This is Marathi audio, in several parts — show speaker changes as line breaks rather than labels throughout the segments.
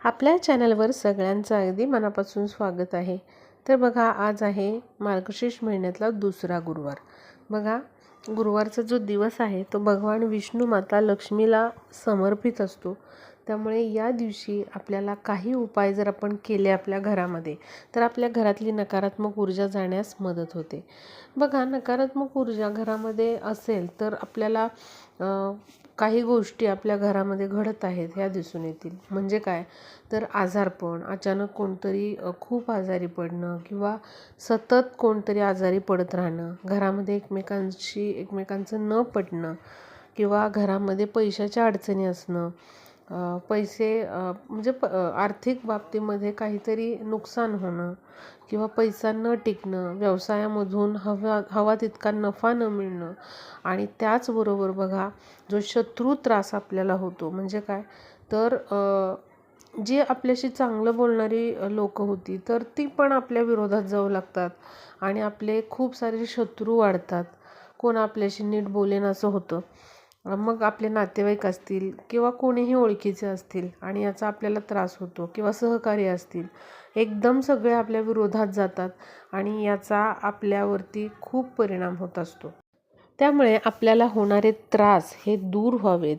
आपल्या चॅनलवर सगळ्यांचं अगदी मनापासून स्वागत आहे. तर बघा आज आहे मार्गशीर्ष महिन्यातला दुसरा गुरुवार. बघा गुरुवारचा जो दिवस आहे तो भगवान विष्णू माता लक्ष्मीला समर्पित असतो. त्यामुळे या दिवशी आपल्याला काही उपाय जर आपण केले आपल्या घरामध्ये तर आपल्या घरातली नकारात्मक ऊर्जा जाण्यास मदत होते. बघा नकारात्मक ऊर्जा घरामध्ये असेल तर आपल्याला काही गोष्टी आपल्या घरामध्ये घडत आहेत ह्या दिसून येतील. म्हणजे काय? तर आजारपण अचानक कोणतरी खूप आजारी पडणं किंवा सतत कोणतरी आजारी पडत राहणं घरामध्ये एकमेकांशी एकमेकांचं न पटणं किंवा घरामध्ये पैशाच्या अडचणी असणं पैसे म्हणजे प आर्थिक बाबतीमध्ये काहीतरी नुकसान होणं किंवा पैसा न टिकणं व्यवसायामधून हवा हवा तितका नफा न मिळणं आणि त्याचबरोबर बघा जो शत्रू त्रास आपल्याला होतो. म्हणजे काय? तर जी आपल्याशी चांगलं बोलणारी लोकं होती तर ती पण आपल्या विरोधात जाऊ लागतात आणि आपले खूप सारे शत्रू वाढतात. कोण आपल्याशी नीट बोलेन असं होतं. मग आपले नातेवाईक असतील किंवा कोणीही ओळखीचे असतील आणि याचा आपल्याला त्रास होतो किंवा सहकारी असतील एकदम सगळे आपल्या विरोधात जातात आणि याचा आपल्यावरती खूप परिणाम होत असतो. त्यामुळे आपल्याला होणारे त्रास हे दूर व्हावेत.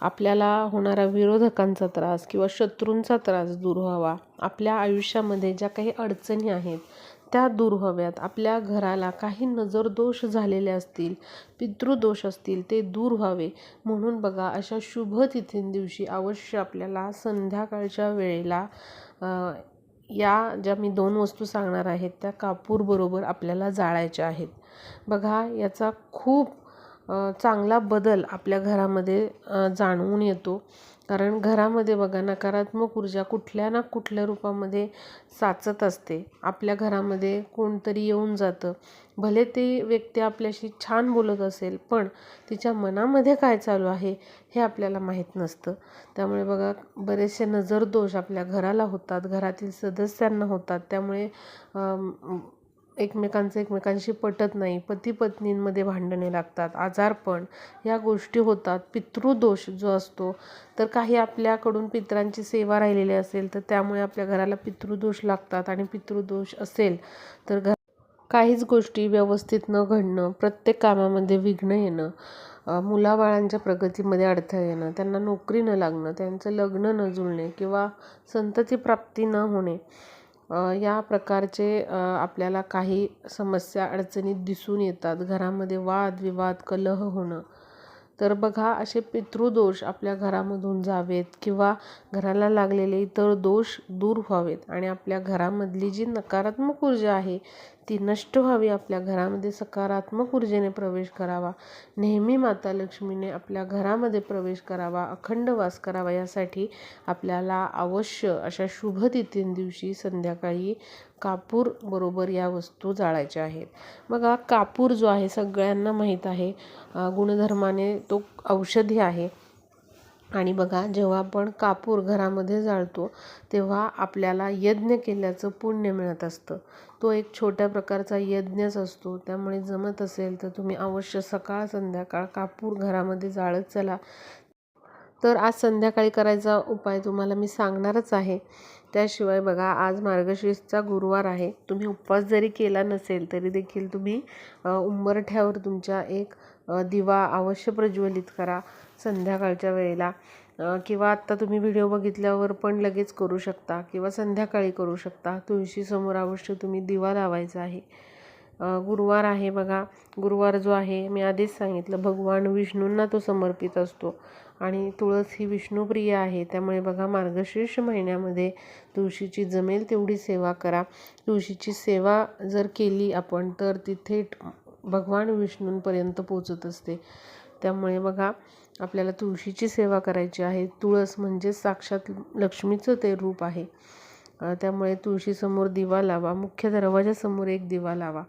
आपल्याला होणारा विरोधकांचा त्रास किंवा शत्रूंचा त्रास दूर व्हावा. आपल्या आयुष्यामध्ये ज्या काही अडचणी आहेत त्या दूर व्हाव्यात आपल्या घराला काही नजरदोष झालेले असतील पितृदोष असतील ते दूर व्हावे. म्हणून बघा अशा शुभ दिवशी अवश्य आपल्याला संध्याकाळच्या वेळेला या ज्या मी दोन वस्तू सांगणार आहेत त्या कापूरबरोबर आपल्याला जाळायच्या आहेत. बघा याचा खूप चांगला बदल आपल्या घरामध्ये जाणवून येतो. कारण घरामध्ये बघा नकारात्मक ऊर्जा कुठल्या ना कुठल्या रूपामध्ये साचत असते. आपल्या घरामध्ये कोणतरी येऊन जातं. भले ते व्यक्ती आपल्याशी छान बोलत असेल पण तिच्या मनामध्ये काय चालू आहे हे आपल्याला माहीत नसतं. त्यामुळे बघा बरेचसे नजरदोष आपल्या घराला होतात. घरातील सदस्यांना होतात. त्यामुळे एकमेकांचं एकमेकांशी पटत नाही. पती पत्नींमध्ये भांडणे लागतात आजारपण. या गोष्टी होतात. पितृदोष जो असतो तर काही आपल्याकडून पितरांची सेवा राहिलेली असेल तर त्यामुळे आपल्या घराला पितृदोष लागतात आणि पितृदोष असेल तर घर काहीच गोष्टी व्यवस्थित न घडणं प्रत्येक कामामध्ये विघ्न येणं मुलाबाळांच्या प्रगतीमध्ये अडथळा येणं त्यांना नोकरी न लागणं त्यांचं लग्न न जुळणे किंवा संतती प्राप्ती न होणे या प्रकारचे आपल्याला काही समस्या अडचणीत दिसून येतात. घरामध्ये वाद विवाद कलह होणं. तर बघा असे पितृदोष आपल्या घरामधून जावेत किंवा घराला लागलेले इतर दोष दूर व्हावेत आणि आपल्या घरामधली जी नकारात्मक ऊर्जा आहे ती नष्ट व्हावी आपल्या घरामध्ये सकारात्मक ऊर्जेने प्रवेश करावा. नेहमी माता लक्ष्मीने आपल्या घरामध्ये प्रवेश करावा अखंड वास करावा यासाठी आपल्याला अवश्य अशा शुभ दिवशी संध्याकाळी कापूर बरोबर या वस्तू जाळायच्या आहेत. बघा कापूर जो आहे सगळ्यांना माहीत आहे. गुणधर्माने तो औषधी आहे. आणि बघा जेव्हा आपण कापूर घरामध्ये जाळतो तेव्हा आपल्याला यज्ञ केल्याचं पुण्य मिळत असतं. तो एक छोट्या प्रकारचा यज्ञच असतो. त्यामुळे जमत असेल तर तुम्ही अवश्य सकाळ संध्याकाळ कापूर घरामध्ये जाळत चला. तर आज संध्याकाळी करायचा उपाय तुम्हाला मी सांगणारच आहे. त्याशिवाय बघा आज मार्गशीर्षचा गुरुवार आहे. तुम्ही उपवास जरी केला नसेल तरी देखील तुम्ही उंबरठ्यावर तुमच्या एक दिवा अवश्य प्रज्वलित करा संध्याकाळच्या वेळेला. किंवा आत्ता तुम्ही व्हिडिओ बघितल्यावर पण लगेच करू शकता किंवा संध्याकाळी करू शकता. तुळशीसमोर अवश्य तुम्ही दिवा लावायचा आहे. गुरुवार आहे बघा. गुरुवार जो आहे मी आधीच सांगितलं भगवान विष्णूंना तो समर्पित असतो. आणि तुळस ही विष्णुप्रिय आहे. त्यामुळे बघा मार्गशीर्ष महिन्यामध्ये तुळशीची जमेल तेवढी सेवा करा. तुळशीची सेवा जर केली आपण तर ती थेट भगवान विष्णूंपर्यंत पोचत असते. त्यामुळे बघा आपल्याला तुळशीची सेवा करायची आहे. तुळस म्हणजे साक्षात लक्ष्मीचं ते रूप आहे. त्यामुळे तुळशीसमोर दिवा लावा. मुख्य दरवाजासमोर एक दिवा लावा.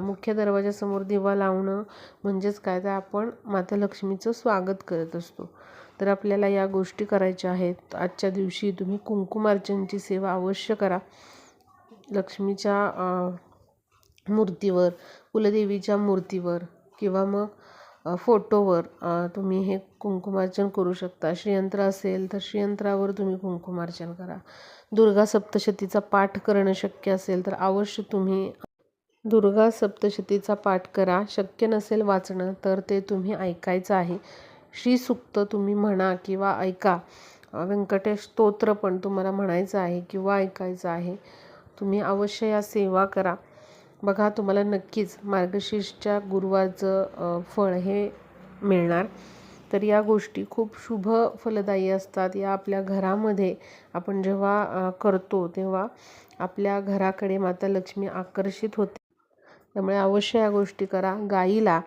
मुख्य दरवाजासमोर दिवा लावणं म्हणजेच काय? तर आपण माता लक्ष्मीचं स्वागत करत असतो. तर आपल्याला या गोष्टी करायच्या आहेत. आजच्या दिवशी तुम्ही कुंकुमार्चनची सेवा अवश्य करा. लक्ष्मीच्या मूर्तीवर कुलदेवीच्या मूर्तीवर किंवा मग फोटोवर तुम्ही हे कुंकुमार्चन करू शकता. श्रीयंत्र असेल तर श्रीयंत्रावर तुम्ही कुंकुमार्चन करा. दुर्गा सप्तशतीचा पाठ करणं शक्य असेल तर अवश्य तुम्ही दुर्गा सप्तशतीचा पाठ करा. शक्य नसेल वाचणं तर ते तुम्ही ऐकायचं आहे. श्रीसुक्त तुम्ही म्हणा किंवा ऐका. व्यंकटेश स्तोत्र पण तुम्हाला म्हणायचं आहे किंवा ऐकायचं आहे. तुम्ही अवश्य या सेवा करा. बघा तुम्हाला नक्कीच मार्गशीर्षच्या गुरुवारचं फळ हे मिळणार. तर या गोष्टी खूप शुभ फलदायी असतात. या आपल्या घरामध्ये आपण जेव्हा करतो तेव्हा आपल्या घराकडे माता लक्ष्मी आकर्षित होते. त्यामुळे अवश्य या गोष्टी करा. गाईला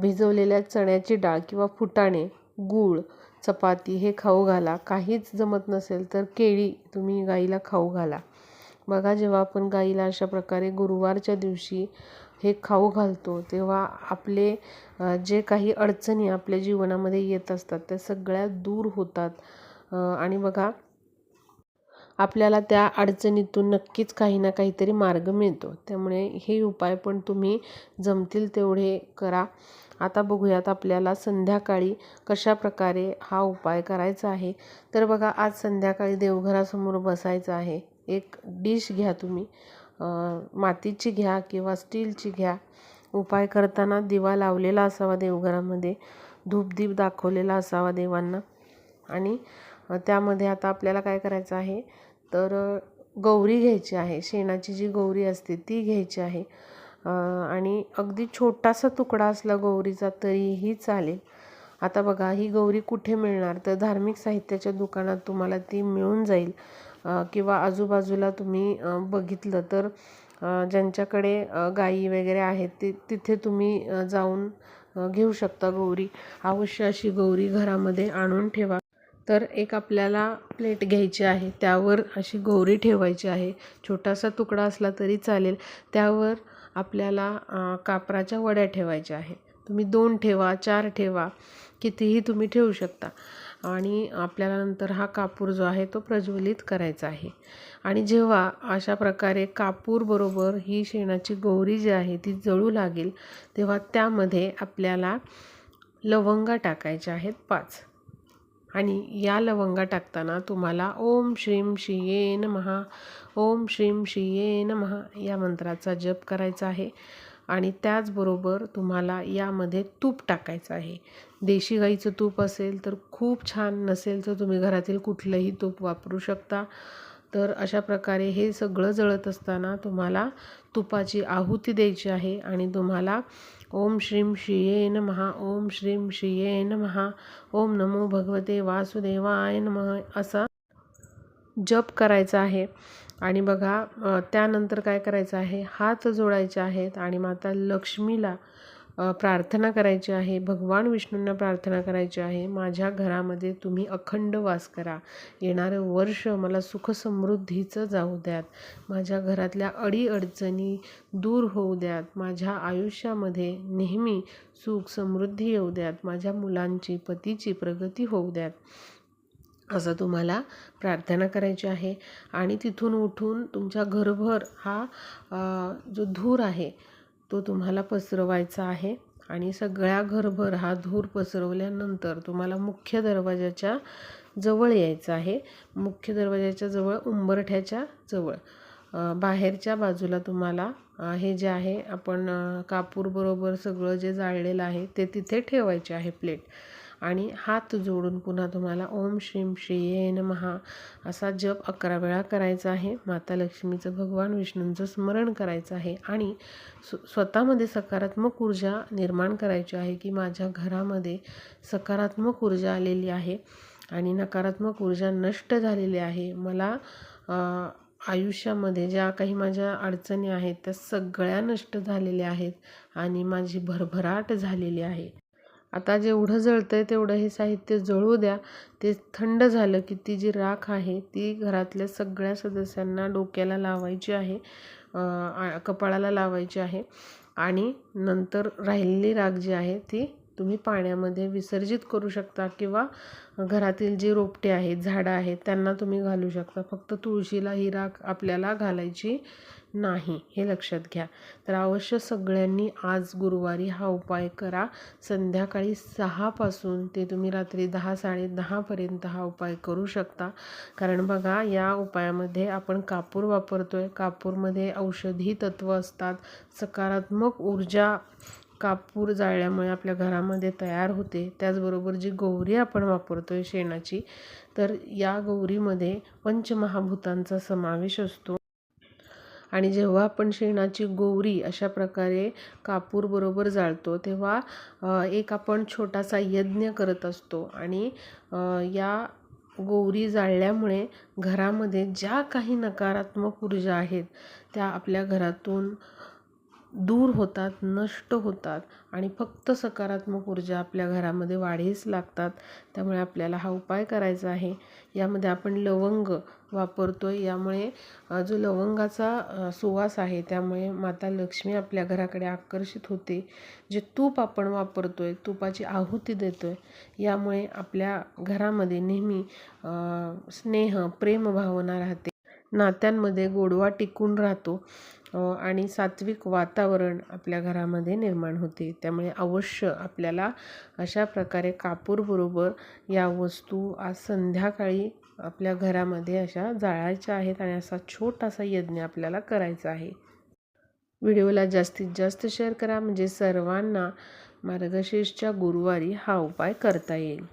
भिजवलेल्या चण्याची डाळ किंवा फुटाणे गूळ चपाती हे खाऊ घाला. काहीच जमत नसेल तर केळी तुम्ही गाईला खाऊ घाला. बघा जेव्हा आपण गाईला अशा प्रकारे गुरुवारच्या दिवशी हे खाऊ घालतो तेव्हा आपले जे काही अडचणी आपल्या जीवनामध्ये येत असतात त्या सगळ्या दूर होतात. आणि बघा आपल्याला त्या अडचणीतून नक्कीच काही ना काहीतरी मार्ग मिळतो. त्यामुळे हे उपाय पण तुम्ही जमतील तेवढे करा. आता बघूयात आपल्याला संध्याकाळी कशा प्रकारे हा उपाय करायचा आहे. तर बघा आज संध्याकाळी देवघरासमोर बसायचं आहे. एक डिश घ्या तुम्ही. मातीची घ्या किंवा स्टीलची घ्या. उपाय करताना दिवा लावलेला असावा देवघरामध्ये. धूपदीप दाखवलेला असावा देवांना. आणि त्यामध्ये आता आपल्याला काय करायचं आहे? तर गौरी घ्यायची आहे. शेणाची जी गौरी असते ती घ्यायची आहे. आणि अगदी छोटासा तुकडा असला गौरीचा तरीही चालेल. आता बघा ही गौरी कुठे मिळणार? तर धार्मिक साहित्याच्या दुकानात तुम्हाला ती मिळून जाईल. किंवा आजूबाजूला तुम्ही बघितलं तर ज्यांच्याकडे गायी वगैरे आहेत ते तिथे तुम्ही जाऊन घेऊ शकता गौरी. अवश्य अशी गौरी घरामध्ये आणून ठेवा. तर एक आपल्याला प्लेट घ्यायची आहे त्यावर अशी गौरी ठेवायची आहे. छोटासा तुकडा असला तरी चालेल. त्यावर आपल्याला कापराच्या वड्या ठेवायच्या आहे. तुम्ही दोन ठेवा चार ठेवा कितीही तुम्ही ठेवू शकता. आणि आपल्याला नंतर हा कापूर जो आहे तो प्रज्वलित करायचा आहे. आणि जेव्हा अशा प्रकारे कापूरबरोबर ही शेणाची गौरी जी आहे ती जळू लागेल तेव्हा त्यामध्ये आपल्याला लवंगा टाकायच्या आहेत पाच. आणि या लवंगा टाकताना तुम्हाला ओम श्रीम शिये नमहा ओम श्रीम शिये नमहा या मंत्राचा जप करायचा आहे. आणि त्याचबरोबर तुम्हाला यामध्ये तूप टाकायचं आहे. देशी गाईचं तूप असेल तर खूप छान नसेल तर तुम्ही घरातील कुठलंही तूप वापरू शकता. तर अशा प्रकारे हे सगळं जळत असताना तुम्हाला तुपाची आहुती द्यायची आहे आणि तुम्हाला ओम श्रीम श्रिये महा ओम श्रीम श्रिये महा ओम नमो भगवते वासुदेवाय नमः असा जप करायचा आहे. आणि बघा त्यानंतर काय करायचं आहे? हात जोडायचे आहेत आणि माता लक्ष्मीला प्रार्थना करायची आहे. भगवान विष्णूंना प्रार्थना करायची आहे. माझ्या घरामध्ये तुम्ही अखंड वास करा. येणारं वर्ष मला सुखसमृद्धीचं जाऊ द्यात. माझ्या घरातल्या अडीअडचणी दूर होऊ द्यात. माझ्या आयुष्यामध्ये नेहमी सुख समृद्धी येऊ द्यात. माझ्या मुलांची पतीची प्रगती होऊ द्यात. असं तुम्हाला प्रार्थना करायची आहे. आणि तिथून उठून तुमच्या घरभर हा जो धूर आहे तो तुम्हाला पसरवायचा आहे. आणि सगळ्या घरभर हा धूर पसरवल्यानंतर तुम्हाला मुख्य दरवाजाच्या जवळ यायचं आहे. मुख्य दरवाजाच्या जवळ उंबरठ्याच्या जवळ. बाहेरच्या बाजूला तुम्हाला हे जे आहे आपण कापूरबरोबर सगळं जे जाळलेलं आहे ते तिथे ठेवायचे आहे प्लेट. आणि हात जोडून पुन्हा तुम्हाला ओम श्रीम श्रीये नमहा. असा जप अकरा वेळा करायचा आहे. माता लक्ष्मीचं भगवान विष्णूंचं स्मरण करायचं आहे. आणि स्व स्वतःमध्ये सकारात्मक ऊर्जा निर्माण करायची आहे की माझ्या घरामध्ये सकारात्मक ऊर्जा आलेली आहे आणि नकारात्मक ऊर्जा नष्ट झालेली आहे. मला आयुष्यामध्ये ज्या काही माझ्या अडचणी आहेत त्या सगळ्या नष्ट झालेल्या आहेत आणि माझी भरभराट झालेली आहे. आता जेवढं जळतं आहे तेवढं हे साहित्य जळू द्या. ते थंड झालं की ती जी राख आहे ती घरातल्या सगळ्या सदस्यांना डोक्याला लावायची आहे आ- कपाळाला लावायची आहे आणि नंतर राहिलेली राख जी आहे ती तुम्ही पाण्यामध्ये विसर्जित करू शकता किंवा घरातील जी रोपटे आहेत झाडं आहेत त्यांना तुम्ही घालू शकता. फक्त तुळशीला ही राख आपल्याला घालायची नाही हे लक्षात घ्या. तर अवश्य सगळ्यांनी आज गुरुवारी हा उपाय करा. संध्याकाळी सहापासून ते तुम्ही रात्री दहा साडे दहापर्यंत हा उपाय करू शकता. कारण बघा या उपायामध्ये आपण कापूर वापरतो आहे कापूरमध्ये औषधी तत्त्व असतात. सकारात्मक ऊर्जा कापूर जाळल्यामुळे आपल्या घरामध्ये तयार होते. त्याचबरोबर जी गौरी आपण वापरतो आहे शेणाची तर या गौरीमध्ये पंचमहाभूतांचा समावेश असतो. आणि जेव्हा आपण शेणाची गौरी अशा प्रकारे कापूरबरोबर जाळतो तेव्हा एक आपण छोटासा यज्ञ करत असतो. आणि या गौरी जाळल्यामुळे घरामध्ये ज्या काही नकारात्मक ऊर्जा आहेत त्या आपल्या घरातून दूर होतात नष्ट होतात आणि फक्त सकारात्मक ऊर्जा आपल्या घरामध्ये वाढीस लागतात. त्यामुळे आपल्याला हा उपाय करायचा आहे. यामध्ये आपण लवंग वापरतो आहे यामुळे जो लवंगाचा सुवास आहे त्यामुळे माता लक्ष्मी आपल्या घराकडे आकर्षित होते. जे तूप आपण वापरतो आहे तुपाची आहुती देतो आहे यामुळे आपल्या घरामध्ये नेहमी स्नेह प्रेमभावना राहते. नात्यांमध्ये गोडवा टिकून राहतो. आणि सात्विक वातावरण आपल्या घरामध्ये निर्माण होते. त्यामुळे अवश्य आपल्याला अशा प्रकारे कापूरबरोबर या वस्तू आज संध्याकाळी आपल्या घरामध्ये अशा जाळायच्या आहेत आणि असा छोटासा यज्ञ आपल्याला करायचा आहे. व्हिडिओला जास्तीत जास्त शेअर करा. म्हणजे सर्वांना मार्गशीर्षच्या गुरुवारी हा उपाय करता येईल.